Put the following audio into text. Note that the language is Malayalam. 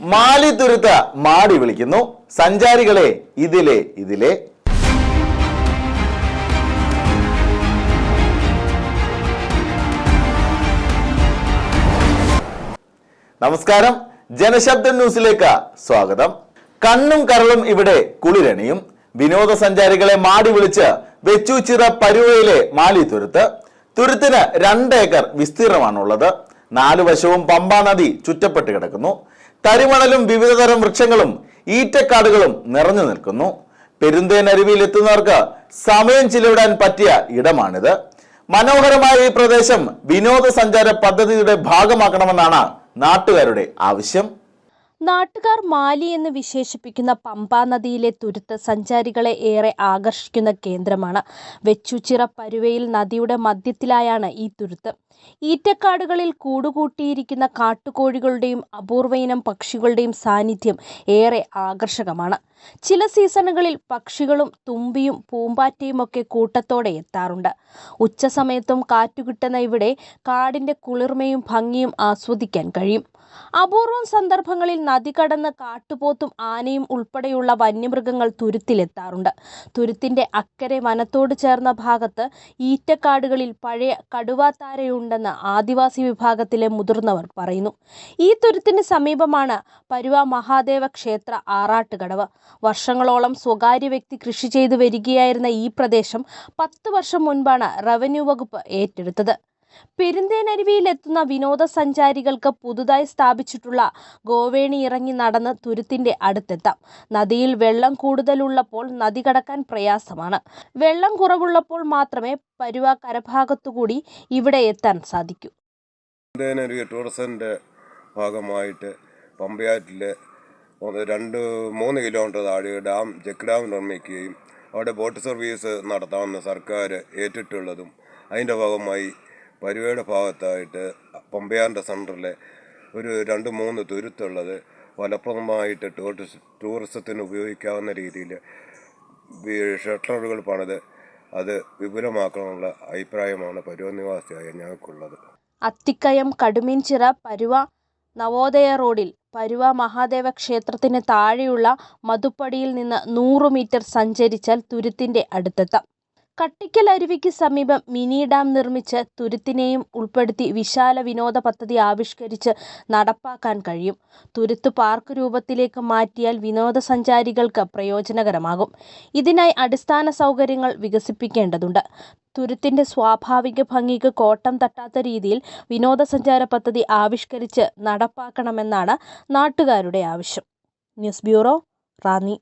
മാലി തുരുത്ത് മാടി വിളിക്കുന്നു. സഞ്ചാരികളെ ഇതിലെ ഇതിലെ. നമസ്കാരം. ജനശബ്ദ ന്യൂസിലേക്ക് സ്വാഗതം. കണ്ണും കരളും ഇവിടെ കുളിരണിയും. വിനോദസഞ്ചാരികളെ മാടി വിളിച്ച് വെച്ചൂച്ചിറ പരുവയിലെ മാലി തുരുത്ത് തുരുത്തിന് രണ്ട് ഏക്കർ വിസ്തീർണമാണുള്ളത്. നാലു വശവും പമ്പാ നദി ചുറ്റപ്പെട്ട് കിടക്കുന്നു. തരിമണലും വിവിധതരം വൃക്ഷങ്ങളും ഈറ്റക്കാടുകളും നിറഞ്ഞു നിൽക്കുന്നു. പെരുന്തേനരുവിയിൽ എത്തുന്നവർക്ക് സമയം ചിലവിടാൻ പറ്റിയ ഇടമാണിത്. മനോഹരമായ ഈ പ്രദേശം വിനോദസഞ്ചാര പദ്ധതിയുടെ ഭാഗമാക്കണമെന്നാണ് നാട്ടുകാരുടെ ആവശ്യം. നാട്ടുകാർ മാലി എന്ന് വിശേഷിപ്പിക്കുന്ന പമ്പാ നദിയിലെ തുരുത്ത് സഞ്ചാരികളെ ഏറെ ആകർഷിക്കുന്ന കേന്ദ്രമാണ്. വെച്ചുച്ചിറ പരുവയിൽ നദിയുടെ മധ്യത്തിലായാണ് ഈ തുരുത്ത്. ഈറ്റക്കാടുകളിൽ കൂടുകൂട്ടിയിരിക്കുന്ന കാട്ടുകോഴികളുടെയും അപൂർവയിനം പക്ഷികളുടെയും സാന്നിധ്യം ഏറെ ആകർഷകമാണ്. ചില സീസണുകളിൽ പക്ഷികളും തുമ്പിയും പൂമ്പാറ്റയും ഒക്കെ കൂട്ടത്തോടെ എത്താറുണ്ട്. ഉച്ചസമയത്തും കാറ്റുകിട്ടുന്ന ഇവിടെ കാടിന്റെ കുളിർമയും ഭംഗിയും ആസ്വദിക്കാൻ കഴിയും. അപൂർവം സന്ദർഭങ്ങളിൽ നദി കടന്ന് കാട്ടുപോത്തും ആനയും ഉൾപ്പെടെയുള്ള വന്യമൃഗങ്ങൾ തുരുത്തിലെത്താറുണ്ട്. തുരുത്തിന്റെ അക്കരെ വനത്തോട് ചേർന്ന ഭാഗത്ത് ഈറ്റക്കാടുകളിൽ പഴയ കടുവാത്താരയുണ്ടെന്ന് ആദിവാസി വിഭാഗത്തിലെ മുതിർന്നവർ പറയുന്നു. ഈ തുരുത്തിന് സമീപമാണ് പരുവ മഹാദേവ ക്ഷേത്ര ആറാട്ടുകടവ്. വർഷങ്ങളോളം സ്വകാര്യ വ്യക്തി കൃഷി ചെയ്തു വരികയായിരുന്ന ഈ പ്രദേശം പത്ത് വർഷം മുൻപാണ് റവന്യൂ വകുപ്പ് ഏറ്റെടുത്തത്. പെരുന്തേനരുവിയിലെത്തുന്ന വിനോദസഞ്ചാരികൾക്ക് പുതുതായി സ്ഥാപിച്ചിട്ടുള്ള ഗോവേണി ഇറങ്ങി നടന്ന് തുരുത്തിന്റെ അടുത്തെത്താം. നദിയിൽ വെള്ളം കൂടുതലുള്ളപ്പോൾ നദി കടക്കാൻ പ്രയാസമാണ്. വെള്ളം കുറവുള്ളപ്പോൾ മാത്രമേ പരുവ കരഭാഗത്തുകൂടി ഇവിടെ എത്താൻ സാധിക്കൂ. ടൂറിസത്തിന്റെ ഭാഗമായിട്ട് പമ്പയാറ്റിൽ രണ്ട് മൂന്ന് കിലോമീറ്റർ താഴെ ഡാം ചെക്ക് ഡാം നിർമ്മിക്കുകയും അവിടെ ബോട്ട് സർവീസ് നടത്താമെന്ന് സർക്കാർ ഏറ്റിട്ടുള്ളതും അതിന്റെ ഭാഗമായി പരുവയുടെ ഭാഗത്തായിട്ട് പമ്പയാറിന്റെ സെന്ററിൽ ഒരു രണ്ട് മൂന്ന് തുരുത്തുള്ളത് ഫലപ്രദമായിട്ട് ടൂറിസ് ടൂറിസത്തിന് ഉപയോഗിക്കാവുന്ന രീതിയിൽ ഷട്ടറുകൾ പണിത് അത് വിപുലമാക്കണമെന്നുള്ള അഭിപ്രായമാണ് പരുവ നിവാസിയായ ഞങ്ങൾക്കുള്ളത്. അത്തിക്കയം കടുമീൻചിറ പരുവ നവോദയ റോഡിൽ പരുവ മഹാദേവ ക്ഷേത്രത്തിന് താഴെയുള്ള മധുപ്പടിയിൽ നിന്ന് നൂറ് മീറ്റർ സഞ്ചരിച്ചാൽ തുരുത്തിന്റെ അടുത്തെത്താം. കട്ടിക്കൽ അരുവിക്ക് സമീപം മിനി ഡാം നിർമ്മിച്ച് തുരുത്തിനെയും ഉൾപ്പെടുത്തി വിശാല വിനോദ പദ്ധതി ആവിഷ്കരിച്ച് നടപ്പാക്കാൻ കഴിയും. തുരുത്ത് പാർക്ക് രൂപത്തിലേക്ക് മാറ്റിയാൽ വിനോദസഞ്ചാരികൾക്ക് പ്രയോജനകരമാകും. ഇതിനായി അടിസ്ഥാന സൗകര്യങ്ങൾ വികസിപ്പിക്കേണ്ടതുണ്ട്. തുരുത്തിന്റെ സ്വാഭാവിക ഭംഗിക്ക് കോട്ടം തട്ടാത്ത രീതിയിൽ വിനോദസഞ്ചാര പദ്ധതി ആവിഷ്കരിച്ച് നടപ്പാക്കണമെന്നാണ് നാട്ടുകാരുടെ ആവശ്യം. News bureau Ranni.